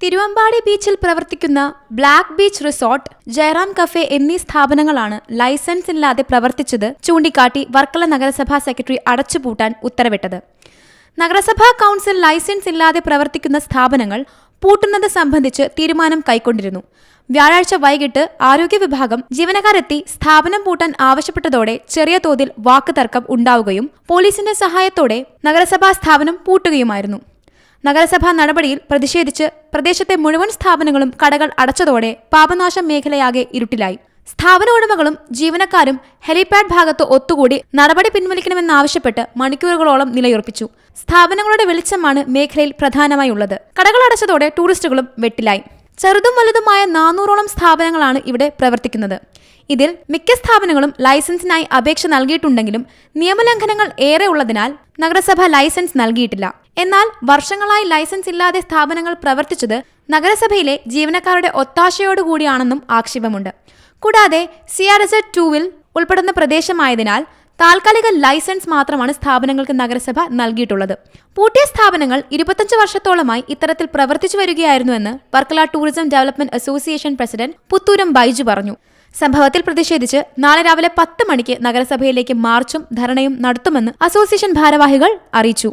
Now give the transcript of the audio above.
തിരുവമ്പാടി ബീച്ചിൽ പ്രവർത്തിക്കുന്ന black beach resort Jayaram cafe എന്നീ സ്ഥാപനങ്ങളാണ് ലൈസൻസ് ഇല്ലാതെ പ്രവർത്തിച്ചത് ചൂണ്ടിക്കാട്ടി വർക്കല നഗരസഭാ സെക്രട്ടറി അടച്ചുപൂട്ടാൻ ഉത്തരവിട്ടത്. നഗരസഭാ കൗൺസിൽ ലൈസൻസ് ഇല്ലാതെ പ്രവർത്തിക്കുന്ന സ്ഥാപനങ്ങൾ പൂട്ടുന്നത് സംബന്ധിച്ച് തീരുമാനം കൈക്കൊണ്ടിരുന്നു. വ്യാഴാഴ്ച വൈകിട്ട് ആരോഗ്യ വിഭാഗം ജീവനക്കാരെത്തി സ്ഥാപനം പൂട്ടാൻ ആവശ്യപ്പെട്ടതോടെ ചെറിയ തോതിൽ വാക്കുതർക്കം ഉണ്ടാവുകയും പോലീസിന്റെ സഹായത്തോടെ നഗരസഭാ സ്ഥാപനം പൂട്ടുകയുമായിരുന്നു. നഗരസഭാ നടപടിയിൽ പ്രതിഷേധിച്ച് പ്രദേശത്തെ മുഴുവൻ സ്ഥാപനങ്ങളും കടകൾ അടച്ചതോടെ പാപനാശം മേഖലയാകെ ഇരുട്ടിലായി. സ്ഥാപന ഉടമകളും ജീവനക്കാരും ഹെലിപാഡ് ഭാഗത്ത് ഒത്തുകൂടി നടപടി പിൻവലിക്കണമെന്നാവശ്യപ്പെട്ട് മണിക്കൂറുകളോളം നിലയുറപ്പിച്ചു. സ്ഥാപനങ്ങളുടെ വെളിച്ചമാണ് മേഖലയിൽ പ്രധാനമായി ഉള്ളത് കടകൾ അടച്ചതോടെ ടൂറിസ്റ്റുകളും വെട്ടിലായി. ചെറുതും വലുതുമായ നാനൂറോളം സ്ഥാപനങ്ങളാണ് ഇവിടെ പ്രവർത്തിക്കുന്നത്. ഇതിൽ മിക്ക സ്ഥാപനങ്ങളും ലൈസൻസിനായി അപേക്ഷ നൽകിയിട്ടുണ്ടെങ്കിലും നിയമലംഘനങ്ങൾ ഏറെ ഉള്ളതിനാൽ നഗരസഭ ലൈസൻസ് നൽകിയിട്ടില്ല. എന്നാൽ വർഷങ്ങളായി ലൈസൻസ് ഇല്ലാതെ സ്ഥാപനങ്ങൾ പ്രവർത്തിച്ചത് നഗരസഭയിലെ ജീവനക്കാരുടെ ഒത്താശയോടുകൂടിയാണെന്നും ആക്ഷേപമുണ്ട്. കൂടാതെ സി ആർ എസ് ടൂവിൽ ഉൾപ്പെടുന്ന പ്രദേശമായതിനാൽ താൽക്കാലിക ലൈസൻസ് മാത്രമാണ് സ്ഥാപനങ്ങൾക്ക് നഗരസഭ നൽകിയിട്ടുള്ളത്. പൂട്ടിയ സ്ഥാപനങ്ങൾ ഇരുപത്തഞ്ച് വർഷത്തോളമായി ഇത്തരത്തിൽ പ്രവർത്തിച്ചു വരികയായിരുന്നുവെന്ന് Varkala tourism development association president Puthooram Baiju പറഞ്ഞു. സംഭവത്തിൽ പ്രതിഷേധിച്ച് നാളെ രാവിലെ പത്ത് മണിക്ക് നഗരസഭയിലേക്ക് മാർച്ചും ധർണയും നടത്തുമെന്ന് അസോസിയേഷൻ ഭാരവാഹികൾ അറിയിച്ചു.